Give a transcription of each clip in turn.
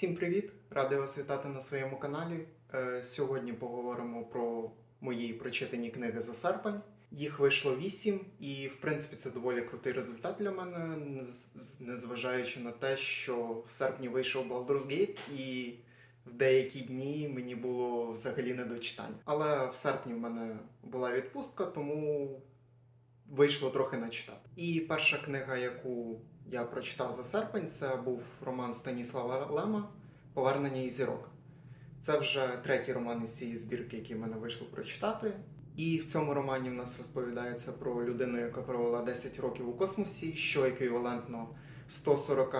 Всім привіт! Радий вас вітати на своєму каналі. Е, Сьогодні поговоримо про мої прочитані книги за серпень. Їх вийшло вісім, і в принципі це доволі крутий результат для мене, незважаючи на те, що в серпні вийшов Baldur's Gate, і в деякі дні мені було взагалі не до читання. Але в серпні в мене була відпустка, тому вийшло трохи начитати. І перша книга, яку я прочитав за серпень, це був роман Станіслава Лема Повернення із зірок. Це вже третій роман із цієї збірки, який мене вийшло прочитати. І в цьому романі в нас розповідається про людину, яка провела 10 років у космосі, що еквівалентно 140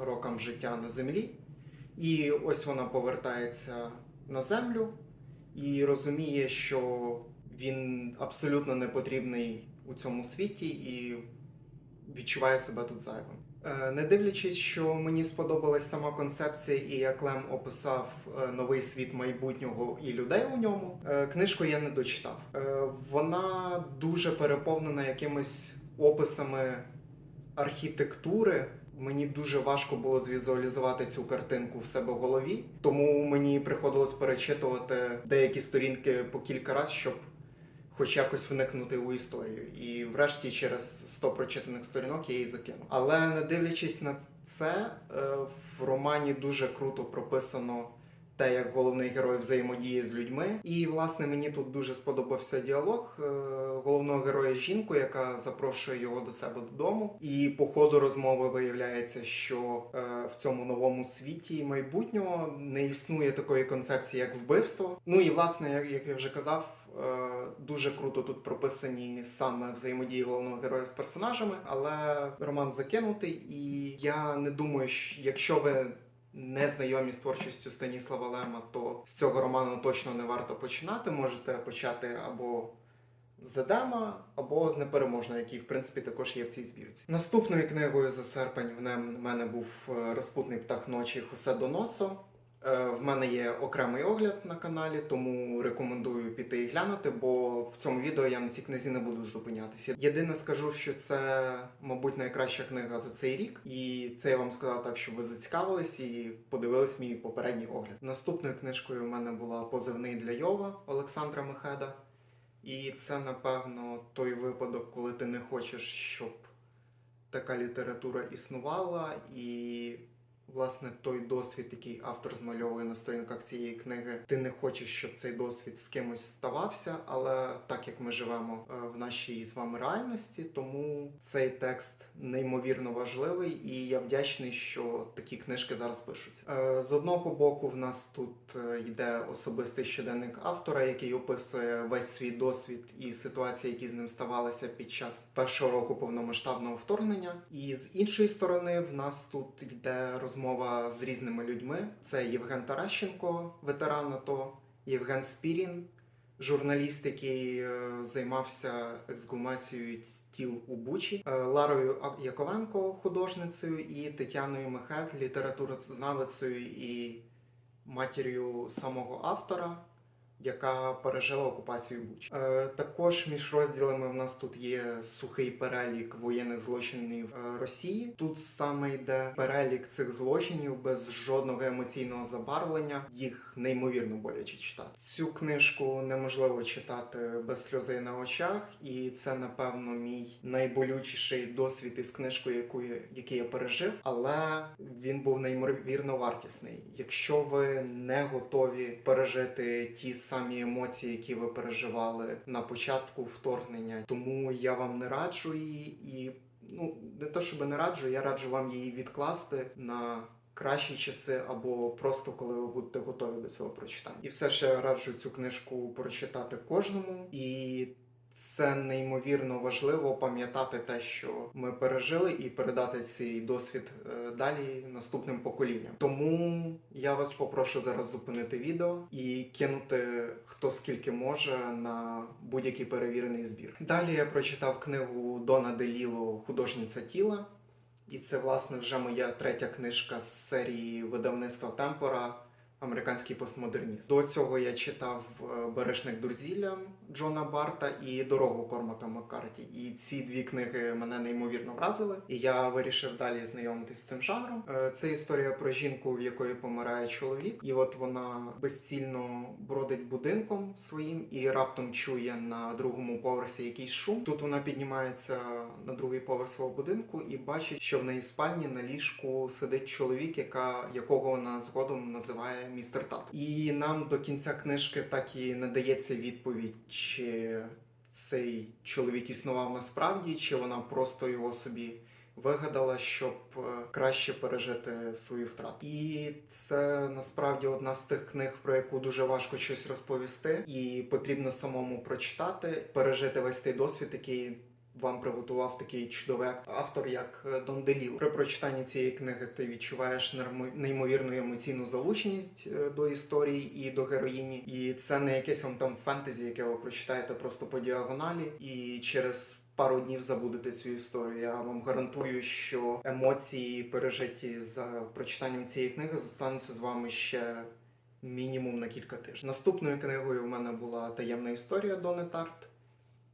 рокам життя на Землі. І ось вона повертається на землю і розуміє, що він абсолютно не потрібний у цьому світі і відчуває себе тут зайвим. Е, Не дивлячись, що мені сподобалась сама концепція і як Лем описав е, новий світ майбутнього і людей у ньому, е, книжку я не дочитав. Вона дуже переповнена якимись описами архітектури. Мені дуже важко було звізуалізувати цю картинку в себе в голові, тому мені приходилось перечитувати деякі сторінки по кілька разів, щоб хоч якось вникнути у історію. І врешті через 100 прочитаних сторінок я її закинув. Але не дивлячись на це, е, в романі дуже круто прописано. Те, як головний герой взаємодіє з людьми, і власне мені тут дуже сподобався діалог е, головного героя з жінкою, яка запрошує його до себе додому. І по ходу розмови виявляється, що е, в цьому новому світі майбутнього не існує такої концепції, як вбивство. Ну і власне, як, я вже казав, дуже круто тут прописані саме взаємодії головного героя з персонажами, але роман закинутий, і я не думаю, що якщо ви не знайомі з творчістю Станіслава Лема, то з цього роману точно не варто починати. Можете почати або з Едема, або з Непереможного, який, в принципі, також є в цій збірці. Наступною книгою за серпень в мене був е, Розпутний птах ночі Хосе Доносо. Е, В мене є окремий огляд на каналі, тому рекомендую піти і глянути, бо в цьому відео я на цій книзі не буду зупинятися. Єдине скажу, що це, мабуть, найкраща книга за цей рік, і це я вам сказав так, щоб ви зацікавились і подивились мій попередній огляд. Наступною книжкою в мене була Позивний для Йова Олександра Мехеда. І це, напевно, той випадок, коли ти не хочеш, щоб така література існувала, і власне той досвід, який автор змальовує на сторінках цієї книги, ти не хочеш, щоб цей досвід з кимось ставався. Але так як ми живемо е, в нашій з вами реальності, тому цей текст неймовірно важливий, і я вдячний, що такі книжки зараз пишуться. Е, З одного боку, в нас тут е, йде особистий щоденник автора, який описує весь свій досвід і ситуації, які з ним ставалися під час першого року повномасштабного вторгнення. І з іншої сторони, в нас тут йде розмова з різними людьми. Це Євген Таращенко, ветеран АТО, Євген Спірін, журналіст, який е, займався ексгумацією тіл у Бучі, е, Ларою Яковенко, художницею, і Тетяною Мехет, літературознавицею і матір'ю самого автора. Яка пережила окупацію Бучі. Е, також між розділами в нас тут є сухий перелік воєнних злочинів е, Росії. Тут саме йде перелік цих злочинів без жодного емоційного забарвлення. Їх неймовірно боляче читати. Цю книжку неможливо читати без сльози на очах, і це напевно мій найболючіший досвід із книжкою, яку я, який я пережив. Але він був неймовірно вартісний. Якщо ви не готові пережити ті самі емоції, які ви переживали на початку вторгнення, тому я вам не раджу її і ну не то, щоб не раджу, я раджу вам її відкласти на. Кращі часи, або просто коли ви будете готові до цього прочитання. І все ще раджу цю книжку прочитати кожному. І це неймовірно важливо пам'ятати те, що ми пережили, і передати цей досвід е, далі наступним поколінням. Тому я вас попрошу зараз зупинити відео і кинути хто скільки може на будь-який перевірений збір. Далі я прочитав книгу Дона Деліло Художниця тіла. І це, власне, вже моя третя книжка з серії видавництва Темпора американський постмодерніст. До цього я читав е, Бережник Дурзілля Джона Барта і Дорогу Кормака Маккарті. І ці дві книги мене неймовірно вразили. І я вирішив далі знайомитись з цим жанром. Е, Це історія про жінку, в якої помирає чоловік, і от вона безцільно бродить будинком своїм і раптом чує на другому поверсі якийсь шум. Тут вона піднімається на другий поверх свого будинку і бачить, що в неї спальні на ліжку сидить чоловік, яка якого вона згодом називає містер Тат. І нам до кінця книжки так і не дається відповідь, чи цей чоловік існував насправді, чи вона просто його собі вигадала, щоб е, краще пережити свою втрату. І це насправді одна з тих книг, про яку дуже важко щось розповісти, і потрібно самому прочитати, пережити весь той досвід, який. Вам приготував такий чудовий автор, як е, Дон Деліл. При прочитанні цієї книги ти відчуваєш неймовірну емоційну залученість е, до історії і до героїні. І це не якесь вам там фентезі, яке ви прочитаєте просто по діагоналі, і через пару днів забудете цю історію. Я вам гарантую, що емоції, пережиті за прочитанням цієї книги, зостануться з вами ще. Мінімум на кілька тижнів. Наступною книгою в мене була таємна історія Дони Тарт.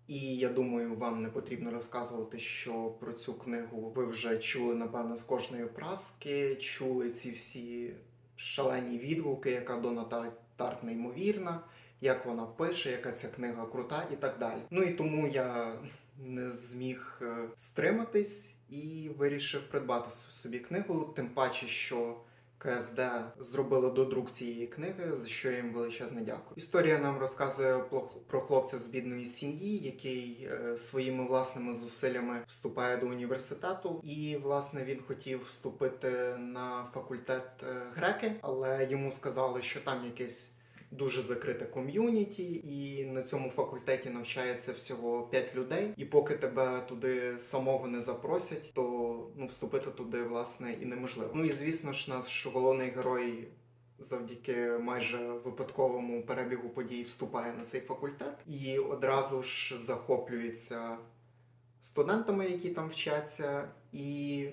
І я думаю, вам не потрібно розказувати, що про цю книгу ви вже чули, напевно, з кожної праски, чули ці всі шалені відгуки, яка Дона Тарт неймовірна, як вона пише, яка ця книга крута і так далі. Ну і тому я не зміг е, стриматись і вирішив придбати собі книгу, тим паче, що. КСД зробили додрук цієї книги, за що їм величезне дякую. Історія нам розказує про хлопця з бідної сім'ї, який е, своїми власними зусиллями вступає до університету. І власне він хотів вступити на факультет е, греки, але йому сказали, що там якесь. Дуже закрите ком'юніті, і на цьому факультеті навчається всього 5 людей. І поки тебе туди самого не запросять, то ну вступити туди власне і неможливо. Ну і звісно ж, наш головний герой завдяки майже випадковому перебігу подій вступає на цей факультет і одразу ж захоплюється студентами, які там вчаться, і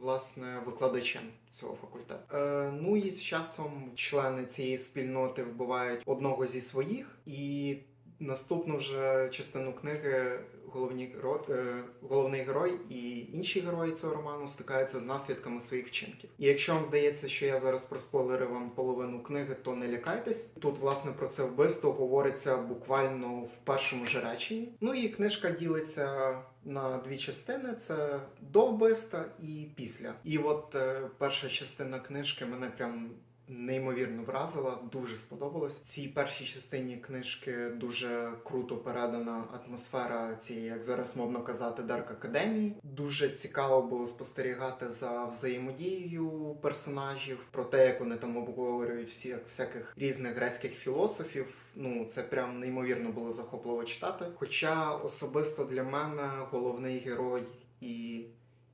власне викладачем цього факультету. Е, ну і з часом члени цієї спільноти вбивають одного зі своїх, і наступну вже частину книги головні е, головний герой і інші герої цього роману стикаються з наслідками своїх вчинків. І якщо вам здається, що я зараз проспойлерив вам половину книги, то не лякайтесь. Тут власне про це вбивство говориться буквально в першому ж реченні. Ну і книжка ділиться на дві частини: це до вбивства і після. І от е, перша частина книжки мене прям. Неймовірно вразила, дуже сподобалось. Цій першій частині книжки дуже круто передана атмосфера цієї, як зараз модно казати, Дарк Академії. Дуже цікаво було спостерігати за взаємодією персонажів, про те, як вони там обговорюють всі всяких різних грецьких філософів. Ну це прям неймовірно було захопливо читати. Хоча особисто для мене головний герой і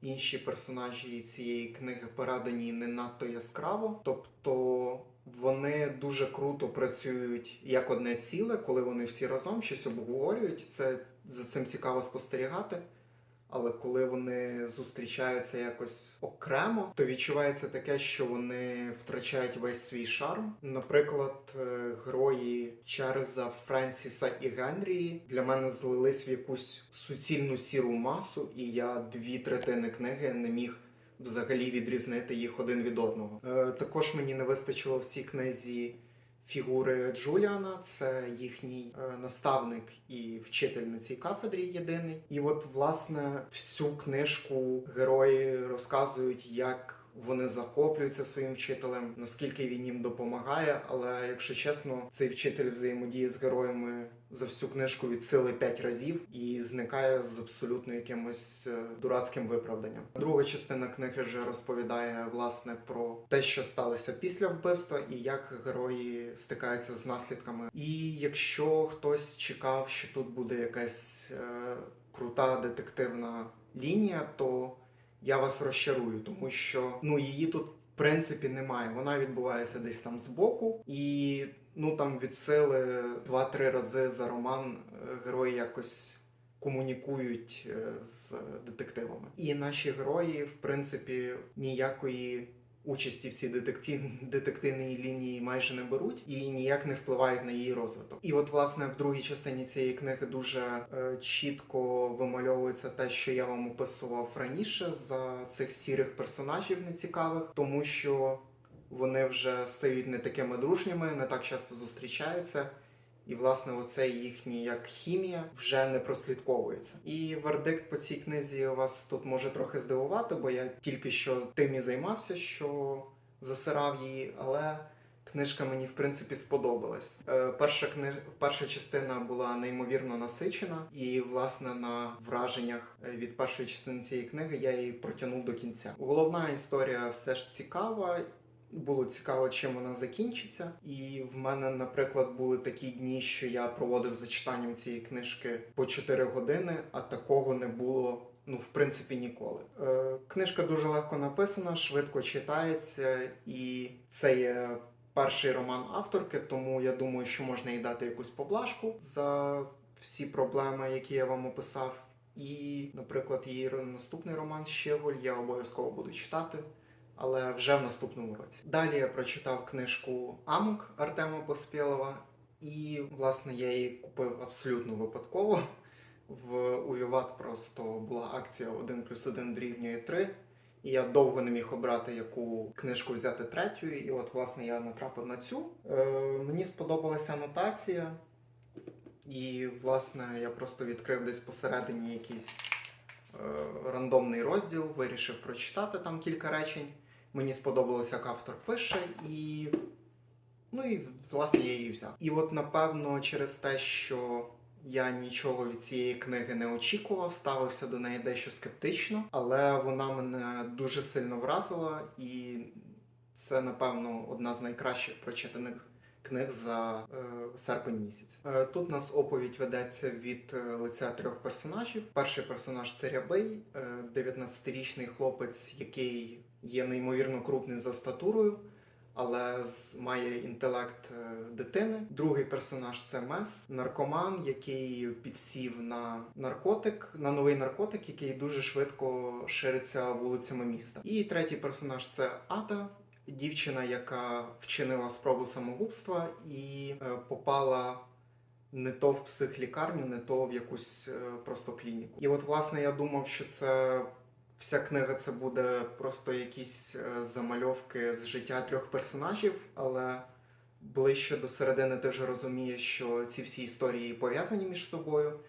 інші персонажі цієї книги передані не надто яскраво, тобто вони дуже круто працюють як одне ціле, коли вони всі разом щось обговорюють. Це за цим цікаво спостерігати. Але коли вони зустрічаються якось окремо, то відчувається таке, що вони втрачають весь свій шарм. Наприклад, е, герої Чарльза, Френсіса і Генрії для мене злились в якусь суцільну сіру масу, і я дві третини книги не міг взагалі відрізнити їх один від одного. Е, також мені не вистачило в цій книзі фігури Джуліана, це їхній е, наставник і вчитель на цій кафедрі єдиний. І от, власне, всю книжку герої розказують, як. Вони захоплюються своїм вчителем, наскільки він їм допомагає. Але якщо чесно, цей вчитель взаємодіє з героями за всю книжку від сили 5 разів і зникає з абсолютно якимось е, дурацьким виправданням. Друга частина книги вже розповідає власне про те, що сталося після вбивства, і як герої стикаються з наслідками. І якщо хтось чекав, що тут буде якась е, крута детективна лінія, то я вас розчарую, тому що ну її тут в принципі немає. Вона відбувається десь там збоку, і ну там від сили два-три рази за роман е, герої якось комунікують е, з детективами. І наші герої, в принципі, ніякої участі в цій детектив... детективній лінії майже не беруть і ніяк не впливають на її розвиток. І от, власне, в другій частині цієї книги дуже е, чітко вимальовується те, що я вам описував раніше за цих сірих персонажів нецікавих, тому що вони вже стають не такими дружніми, не так часто зустрічаються. І, власне, оце їхні як хімія вже не прослідковується. І вердикт по цій книзі вас тут може трохи здивувати, бо я тільки що тим і займався, що засирав її, але книжка мені в принципі сподобалась. Е, перша книж... перша частина була неймовірно насичена, і власне на враженнях е, від першої частини цієї книги я її протягнув до кінця. Головна історія все ж цікава. Було цікаво, чим вона закінчиться. І в мене, наприклад, були такі дні, що я проводив за читанням цієї книжки по 4 години, а такого не було. Ну, в принципі, ніколи. Е, книжка дуже легко написана, швидко читається, і це є перший роман авторки, тому я думаю, що можна їй дати якусь поблажку за всі проблеми, які я вам описав. І, наприклад, її наступний роман Щеголь я обов'язково буду читати але вже в наступному році. Далі я прочитав книжку Амок Артема Поспєлова, і власне я її купив абсолютно випадково. В Увіват просто була акція 1 плюс 1 дорівнює 3. І я довго не міг обрати, яку книжку взяти третю. І от, власне, я натрапив на цю. Е, мені сподобалася анотація, і, власне, я просто відкрив десь посередині якийсь е, рандомний розділ, вирішив прочитати там кілька речень. Мені сподобалося, як автор пише, і ну і власне я її взяв. І от напевно через те, що я нічого від цієї книги не очікував, ставився до неї дещо скептично, але вона мене дуже сильно вразила, і це напевно одна з найкращих прочитаних. Книг за е, серпень місяць. Е, тут нас оповідь ведеться від е, лиця трьох персонажів. Перший персонаж це Рябий, е, 19-річний хлопець, який є неймовірно крупний за статурою, але має інтелект дитини. Другий персонаж це Мес, наркоман, який підсів на наркотик, на новий наркотик, який дуже швидко шириться вулицями міста. І третій персонаж це Ада. Дівчина, яка вчинила спробу самогубства і е, попала не то в психлікарню, не то в якусь е, просто клініку. І от, власне, я думав, що це вся книга це буде просто якісь е, замальовки з життя трьох персонажів, але ближче до середини ти вже розумієш, що ці всі історії пов'язані між собою.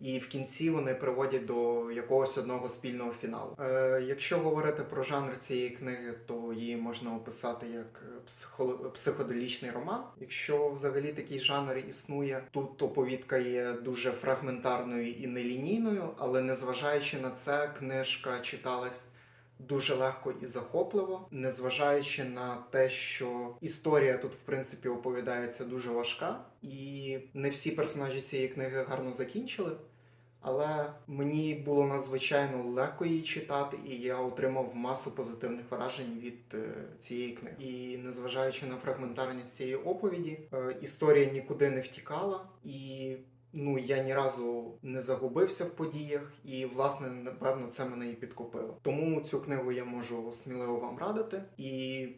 І в кінці вони приводять до якогось одного спільного фіналу. Е, якщо говорити про жанр цієї книги, то її можна описати як психо- психоделічний роман. Якщо взагалі такий жанр існує, тут оповідка є дуже фрагментарною і нелінійною, але незважаючи на це, книжка читалась. Дуже легко і захопливо, незважаючи на те, що історія тут в принципі оповідається дуже важка, і не всі персонажі цієї книги гарно закінчили. Але мені було надзвичайно легко її читати, і я отримав масу позитивних вражень від е, цієї книги. І незважаючи на фрагментарність цієї оповіді, е, історія нікуди не втікала, і ну я ні разу не загубився в подіях, і власне напевно це мене і підкупило. Тому цю книгу я можу сміливо вам радити. І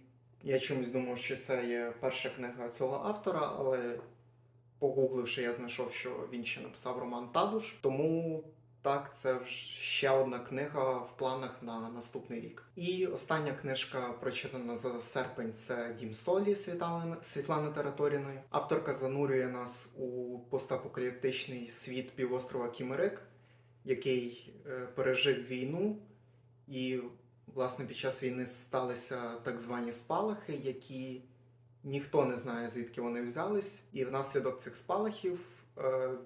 я чомусь думав, що це є перша книга цього автора, але погугливши, я знайшов, що він ще написав роман Тадуш. Тому так, це ще одна книга в планах на наступний рік. І остання книжка, прочитана за серпень, це Дім Солі Світлани, Світлани Тераторіної. Авторка занурює нас у постапокаліптичний світ півострова Кімерик, який е, пережив війну, і власне під час війни сталися так звані спалахи, які ніхто не знає звідки вони взялись, і внаслідок цих спалахів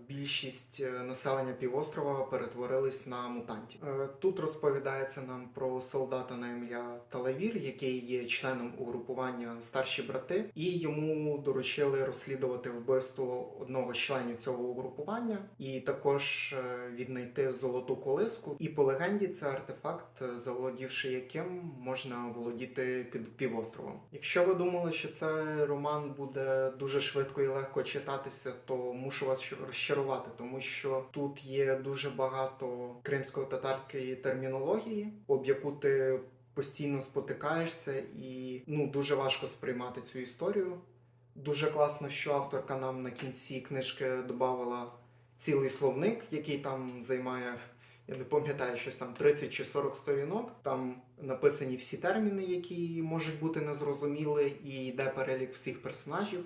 більшість е, населення півострова перетворились на мутантів. Е, Тут розповідається нам про солдата на ім'я Талавір, який є членом угрупування старші брати, і йому доручили розслідувати вбивство одного з членів цього угрупування, і також е, віднайти золоту колиску. І по легенді це артефакт, е, заволодівши яким можна володіти під півостровом. Якщо ви думали, що цей роман буде дуже швидко і легко читатися, то мушу вас розчарувати, тому що тут є дуже багато кримсько-татарської термінології, об яку ти постійно спотикаєшся і ну, дуже важко сприймати цю історію. Дуже класно, що авторка нам на кінці книжки додавала цілий словник, який там займає, я не пам'ятаю, щось там 30 чи 40 сторінок. Там написані всі терміни, які можуть бути незрозуміли, і йде перелік всіх персонажів.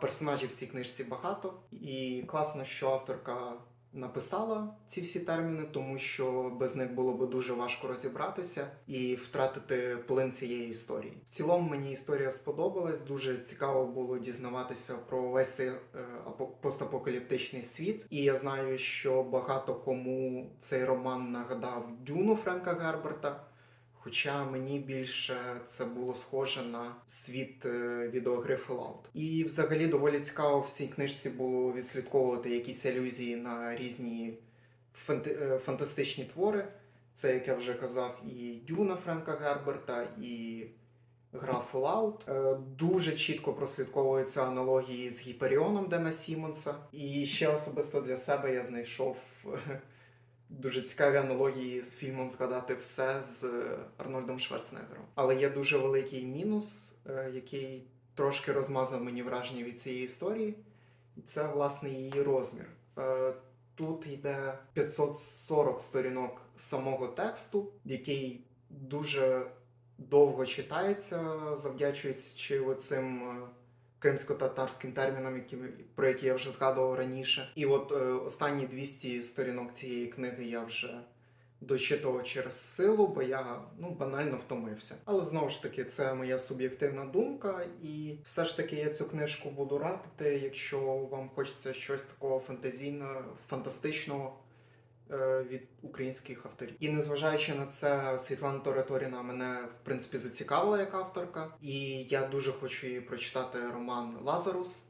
Персонажів в цій книжці багато. І класно, що авторка написала ці всі терміни, тому що без них було би дуже важко розібратися і втратити плин цієї історії. В цілому мені історія сподобалась. Дуже цікаво було дізнаватися про весь цей е, постапокаліптичний світ. І я знаю, що багато кому цей роман нагадав Дюну Френка Герберта. Хоча мені більше це було схоже на світ е, відеогри Fallout. І взагалі доволі цікаво в цій книжці було відслідковувати якісь алюзії на різні фанти- е, фантастичні твори. Це, як я вже казав, і Дюна Френка Герберта, і гра Fallout. Е, Дуже чітко прослідковуються аналогії з Гіперіоном Дена Сімонса. І ще особисто для себе я знайшов дуже цікаві аналогії з фільмом Згадати все з е, Арнольдом Шварценеггером. Але є дуже великий мінус, е, який трошки розмазав мені враження від цієї історії. І це власне її розмір. Е, Тут йде 540 сторінок самого тексту, який дуже довго читається, завдячуючи оцим кримсько-татарським термінам, які, про які я вже згадував раніше. І от е, останні 200 сторінок цієї книги я вже дочитував через силу, бо я ну банально втомився. Але знову ж таки, це моя суб'єктивна думка, і все ж таки я цю книжку буду радити, якщо вам хочеться щось такого фантазійного, фантастичного. Е, Від українських авторів, і незважаючи на це, Світлана Тореторіна мене в принципі зацікавила як авторка, і я дуже хочу її прочитати роман Лазарус,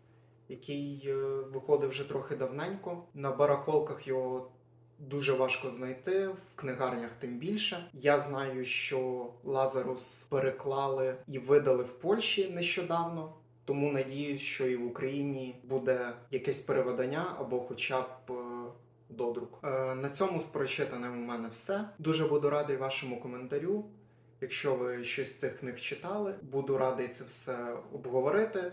який е, виходив вже трохи давненько. На барахолках його дуже важко знайти, в книгарнях тим більше. Я знаю, що Лазарус переклали і видали в Польщі нещодавно. Тому надіюсь, що і в Україні буде якесь переведення або хоча б е, додрук. Е, на цьому з прочитаним у мене все. Дуже буду радий вашому коментарю. Якщо ви щось з цих книг читали, буду радий це все обговорити.